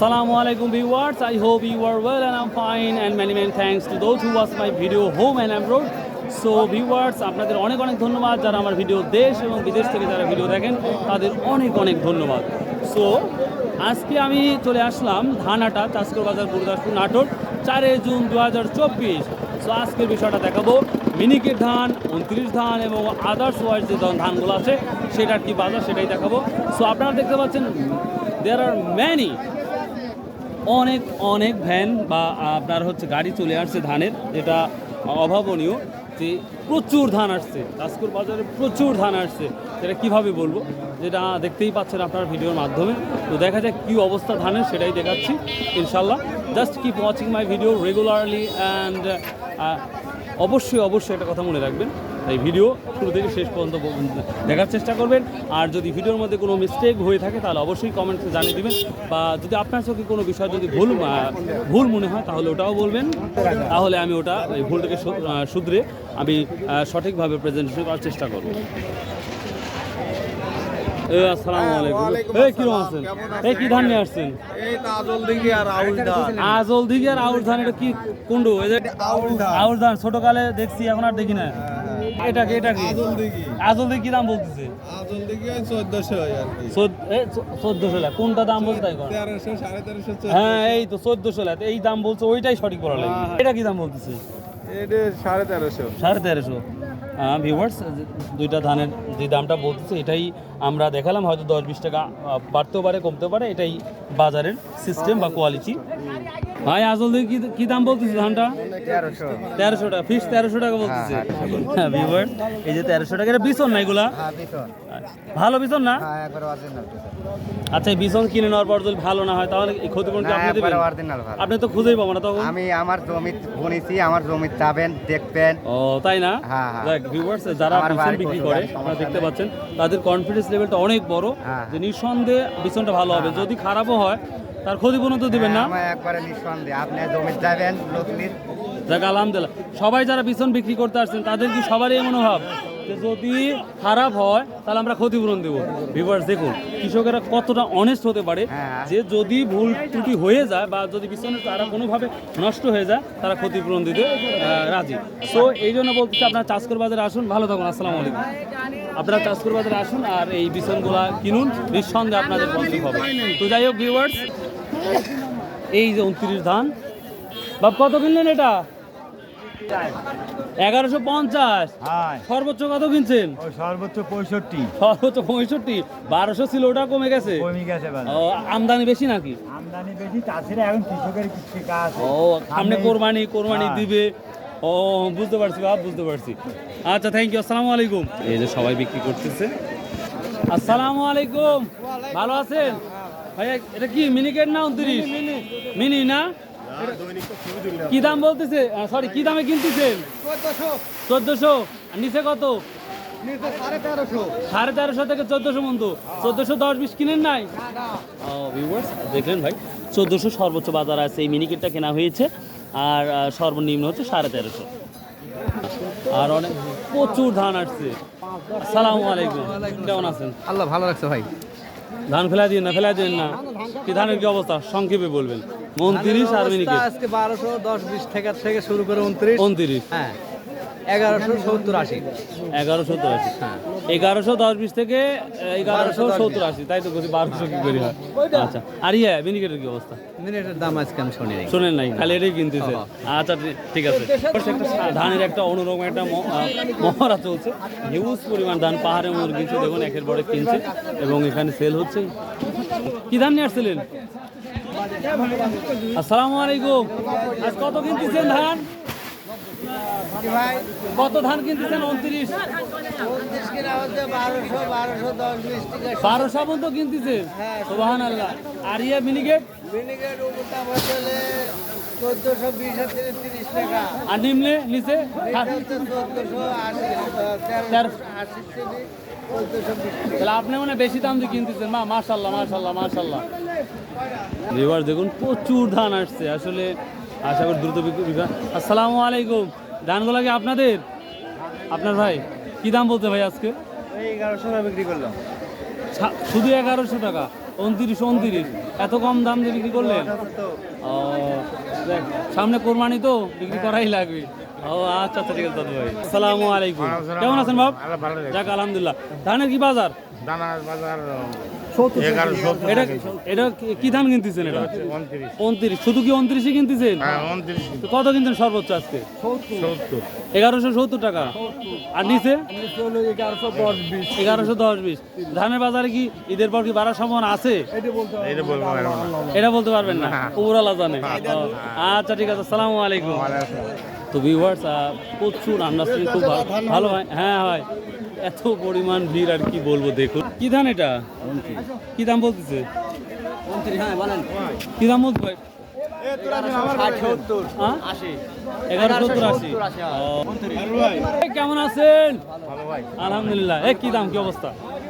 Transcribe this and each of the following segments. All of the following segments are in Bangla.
Assalamu alaikum, viewers. I hope you are well and I'm fine. And many many thanks to those who watch my video home and abroad. So viewers আপনাদের অনেক অনেক ধন্যবাদ যারা আমার ভিডিও দেশ এবং বিদেশ থেকে যারা ভিডিও দেখেন, তাদের অনেক অনেক ধন্যবাদ। সো আজকে আমি চলে আসলাম ধানাটা, চাষকর বাজার, গুরুদাসপুর নাটোর চারে জুন দু হাজার চব্বিশ। সো আজকের বিষয়টা দেখাবো। মিনিকেট ধান, উনত্রিশ ধান এবং আদার্স ওয়াইজ যে ধন- ধানগুলো আছে, সেটার কি বাজার সেটাই দেখাবো। সো আপনারা দেখতে পাচ্ছেন দেয়ার আর ম্যানি অনেক অনেক ভ্যান বা আপনার হচ্ছে গাড়ি চলে আসছে ধানের, যেটা অভাবনীয় যে প্রচুর ধান আসছে। কাজকুর বাজারে প্রচুর ধান আসছে। সেটা কীভাবে বলব? যেটা দেখতেই পাচ্ছেন আপনার ভিডিওর মাধ্যমে। তো দেখা যাক কী অবস্থা ধানের, সেটাই দেখাচ্ছি ইনশাল্লাহ just keep watching my video regularly and অবশ্যই অবশ্যই একটা কথা মনে রাখবেন। এই ভিডিও শুরু থেকে শেষ পর্যন্ত দেখার চেষ্টা করবেন। আর যদি ভিডিওর মধ্যে কোনো মিস্টেক হয়ে থাকে তাহলে অবশ্যই কমেন্টে জানিয়ে দিবেন। বা যদি আপনার চোখে কোনো বিষয় যদি ভুল ভুল মনে হয় তাহলে ওটাও বলবেন। তাহলে আমি ওটা এই ভুলটাকে শুধরে আমি সঠিকভাবে প্রেজেন্টেশন করার চেষ্টা করব। এ আসসালামু আলাইকুম। এই কীরকম আছেন? এই কি ধান নিয়ে আসছেন? আজল দিকে আর আউর ধান। এটা কি কুন্ডু আউর ধান। ছোটকালে দেখছি এখন আর দেখি না এটা কি এটা কি? আজল কি দাম বলতেছে? আজল ওই চোদ্দশো আর কি। চোদ্দশো লাখ কোনটা দাম বলতে তাই কর তেরোশো সাড়ে তেরোশো হ্যাঁ এই তো চোদ্দশো লাখ এই দাম বলছে ওইটাই সঠিক বলা লাগে হ্যাঁ। এটা কি দাম বলতেছে? এটা সাড়ে তেরোশো। সাড়ে তেরোশো। ভিউয়ার্স দুইটা ধানের যে দামটা বলতেছে এটাই আমরা দেখালাম হয়তো দশ বিশ টাকা বাড়তেও পারে কমতেও পারে এটাই বাজারের সিস্টেম বা কোয়ালিটি ভাই দিকে কি কি দাম বলতেছে ধানটা? তেরোশো। টাকা ফিক্স তেরোশো টাকা বলতেছে। হ্যাঁ এই যে তেরোশো টাকা এটা বিছন না এগুলা? হ্যাঁ। ভালো বিছন না? হ্যাঁ আচ্ছা এই বিছন কিনে নেওয়ার পর যদি ভালো না হয় তাহলে এই আপনি দেবেন? আপনি তো খুঁজেই পাবো না তখন। আমি আমার জমি বুনেছি আমার জমি যাবেন দেখবেন। ও তাই না? হ্যাঁ, হ্যাঁ। দেখ ভিউয়ার্স যারা বিছন বিক্রি করে আপনারা দেখতে পাচ্ছেন তাদের কনফিডেন্স লেভেলটা অনেক বড় হ্যাঁ। যে নিঃসন্দেহে বিছনটা ভালো হবে। যদি খারাপও হয় তার ক্ষতিপূরণ তো দিবেন না। আমার একবারে নিঃসন্দেহে। আপনি জমি যাবেন লক্ষ্মীর দেখ আলহামদুলিল্লাহ। সবাই যারা বিছন বিক্রি করতে আসছেন তাদের কি সবারই মনোভাব যদি খারাপ হয় তাহলে আমরা ক্ষতিপূরণ দেবো। ভিউয়ার্স দেখুন কৃষকেরা কতটা অনেস্ট হতে পারে হ্যাঁ। যে যদি ভুল ত্রুটি হয়ে যায় বা যদি বিছনে তারা কোনোভাবে নষ্ট হয়ে যায় তারা ক্ষতিপূরণ দিতে রাজি। সো এই জন্য বলতেছি আপনারা চাষকর বাজারে আসুন ভালো থাকুন আসসালামু আলাইকুম। আপনারা চাষকর বাজারে আসুন আর এই বিছনগুলা কিনুন নিঃসন্দেহে আপনাদের পছন্দ হবে। তো যাই হোক ভিউয়ার্স এই যে উনত্রিশ ধান বাপ কত কিনলেন এটা? এগারোশো পঞ্চাশ। হ্যাঁ। সর্বোচ্চ কত কিনছেন? সর্বোচ্চ পঁয়ষট্টি। সর্বোচ্চ পঁয়ষট্টি। বারোশো ছিল ওটা কমে গেছে। কমে গেছে আমদানি বেশি নাকি? আমদানি বেশি চাষিরা এখন কৃষকের কিছু কাজ ও সামনে কোরবানি কোরবানি হ্যাঁ। দিবে। ও বুঝতে পারছি বাপ বুঝতে পারছি। আচ্ছা থ্যাংক ইউ আসসালামু আলাইকুম। এই যে সবাই বিক্রি করতেছে। আসসালামু আলাইকুম। ভালো আছেন? ভাইয়া এটা কি মিনিকেট না উনত্রিশ? মিনি না? কি দাম বলতেছে? সরি কি দামে কিনতেছেন চোদ্দশো। নিচে কত? সাড়ে তেরোশো। থেকে চোদ্দশো মতো চোদ্দশো দশ বিশ কিনেন নাই? দেখলেন ভাই চোদ্দশো সর্বোচ্চ বাজার আছে এই মিনিকেটটা কেনা হয়েছে আর সর্বনিম্ন হচ্ছে সাড়ে তেরোশো। আর অনেক প্রচুর ধান আসছে। আসসালামু আলাইকুম কেমন আছেন? আল্লাহ ভালো লাগছে ভাই। ধান ফেলা দিন না ফেলা দিন না। কি ধানের কি অবস্থা? সংক্ষেপে বলবেন। উনত্রিশ আর মিনিকেট আজকে বারোশো দশ বিশ টাকা থেকে শুরু করে উনত্রিশ। উনত্রিশ। হ্যাঁ। এগারোশো সত্তর আশি। এগারো সত্তর আশি। হ্যাঁ। এগারোশো দশ বিশ থেকে এগারোশো সত্তর আশি তাই তো বলছি বারোশো কি করে হয়? আচ্ছা। আর ইয়ে মিনিকেটের কি অবস্থা? মিনিটের দাম আজকে আমি শুনি নাই। শোনেন নাই? খালি এটাই কিনতেছে। আচ্ছা ঠিক- আছে। ধানের একটা অন্যরকম একটা মহড়া চলছে। হিউজ পরিমাণ ধান পাহাড়ে কিনছে দেখুন একের পরে কিনছে। এবং এখানে সেল হচ্ছে। কি ধান নিয়ে আসছিলেন? আসসালামু আলাইকুম। আজ কত কিনতেছেন ধান? কত ধান কিনতেছেন? উনত্রিশ। বারোশো পর্যন্ত কিনতেছেন? সোহান আল্লাহ আর ইয়ে মিনিকেট? আর নিম্নে, নিচে? আপনি মানে বেশি দাম দিয়ে কিনতেছেন। মা মাশাল্লাহ মাশাল্লাহ মাশাল্লাহ এবার দেখুন প্রচুর ধান আসছে। আসলে আশা করি দ্রুত। আসসালামু আলাইকুম। ধানগুলো কি আপনাদের? আপনার ভাই কি দাম বলতে ভাই আজকে? এগারোশো টাকা বিক্রি করলাম। শুধু এগারোশো টাকা? উনত্রিশ উনত্রিশ। এত কম দাম দিয়ে বিক্রি করলেন? ও দেখ, সামনে কোরবানি তো বিক্রি করাই লাগবে। ও আচ্ছা আচ্ছা ঠিক আছে দাদু ভাই। আসসালামু আলাইকুম। কেমন আছেন বাপ? যাক আলহামদুলিল্লাহ। ধানের কি বাজার? দানার বাজার এটা এটা কি- কি ধান কিনতেছেন এটা? উনত্রিশ। শুধু কি উনত্রিশই কিনতেছেন? হ্যাঁ কত কিনতেন সর্বোচ্চ আজকে? এগারোশো সত্তর টাকা। আর নিচে? এগারোশো দশ বিশ। ধানের বাজারে কি ঈদের পর কি বাড়ার সম্ভাবনা আছে? এটা বলতে পারবেন না। উপরালা জানে। আচ্ছা ঠিক আছে। আসসালামু আলাইকুম। তো ভিউয়ার্স প্রচুর আন্ডারস্ট্যান্ডিং খুব ভালো। হয়? হ্যাঁ হয়। এত পরিমাণ ভিড় আর কি বলব দেখুন। কি ধান এটা? কি দাম বলতেছে? কি দাম বলতে ভাই হ্যাঁ? কেমন আছেন? আলহামদুলিল্লাহ। এ কি দাম কি অবস্থা?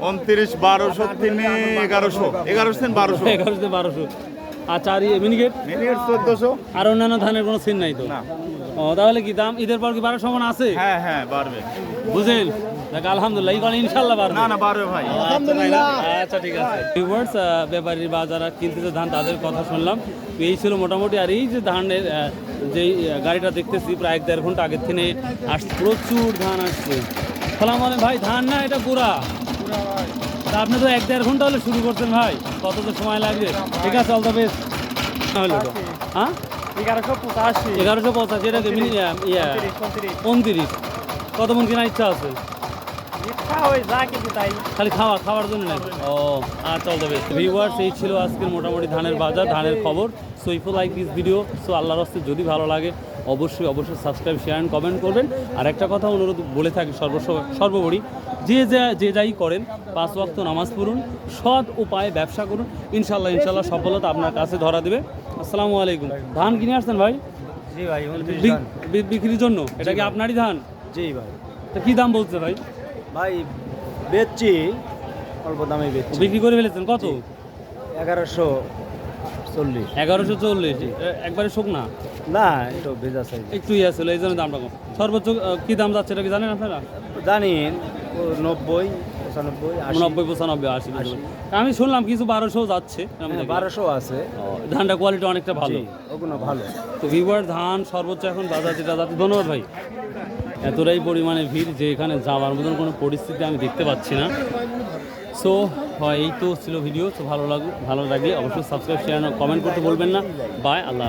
উনত্রিশ বারোশো তিনে এগারোশো। এগারোশো বারোশো। এগারোশো বারোশো। আচ্ছা আর মিনিকেট? মিনিট চোদ্দশো। আর অন্যান্য ধানের কোনো সিন নাই তো? ও তাহলে কি দাম ঈদের পর কি বাড়ার সম্ভাবনা আছে? হ্যাঁ হ্যাঁ বাড়বে। বুঝেন দেখ আলহামদুলিল্লাহ এই ইনশাল্লাহ পারবে না না বাড়বে ভাই। আচ্ছা না? আচ্ছা ঠিক আছে। ভিউয়ার্স ব্যাপারী বা যারা কিনতেছে ধান তাদের কথা শুনলাম। এই ছিল মোটামুটি আর এই যে ধানের যেই গাড়িটা দেখতেছি প্রায় এক দেড় ঘণ্টা আগের থেকে আসছে প্রচুর ধান আসছে। সালাম আলাইকুম ভাই ধান না এটা গুড়া তা আপনি তো এক দেড় ঘণ্টা হলে শুরু করতেন ভাই। কত তো সময় লাগবে। ঠিক আছে অল দ্য বেস্ট হলো তো। হ্যাঁ? এগারোশো পঁচাশি। এগারোশো পঁচাশি এটা ইয়া। উনত্রিশ কত মন কেনার ইচ্ছা আছে? খালি খাওয়া খাওয়ার জন্য নাকি? ও আচ্ছা অল দ্য বেস্ট ভিউয়ার্স এই ছিল আজকের মোটামুটি ধানের বাজার ধানের খবর। So if like this video so আল্লাহর হস্তে যদি ভালো লাগে অবশ্যই অবশ্যই সাবস্ক্রাইব শেয়ার অ্যান্ড কমেন্ট করবেন। আর একটা কথা অনুরোধ বলে থাকি সর্ব সর্বোপরি যে যা যে যাই করেন পাঁচ ওয়াক্ত নামাজ পড়ুন সৎ উপায়ে ব্যবসা করুন ইনশাল্লাহ ইনশাল্লাহ সফলতা আপনার কাছে ধরা দেবে। আসসালামু আলাইকুম। ধান কিনে আসছেন ভাই? জি ভাই বিক্রির জন্য? এটা কি আপনারই ধান? জি ভাই। তা কি দাম বলছে ভাই? ভাই বেচছি অল্প দামে বেচছি। বিক্রি করে ফেলেছেন কত? এগারোশো। চল্লিশ। এগারোশো চল্লিশ। একবারে শোক না? না একটু ভেজা সাইজ একটু ইয়ে ছিল এই জন্য দামটা কম। সর্বোচ্চ কি দাম যাচ্ছে এটা কি জানেন আপনারা? জানেন ও নব্বই নব্বই পঁচানব্বই আশি আমি শুনলাম কিছু বারোশো যাচ্ছে হ্যাঁ। বারোশো আছে। ধানটা কোয়ালিটি অনেকটা ভালো। ওগুলো ভালো। তো ভিভার ধান সর্বোচ্চ এখন বাজার যেটা যাচ্ছে ধন্যবাদ ভাই। এতটাই পরিমাণে ভিড় যে এখানে যাওয়ার মতন কোনো পরিস্থিতি আমি দেখতে পাচ্ছি না। সো, হয়, এই তো ছিল ভিডিও তো ভালো লাগ, ভালো লাগলে অবশ্যই সাবস্ক্রাইব শেয়ার কমেন্ট করতে বলবেন না। বাই আল্লাহ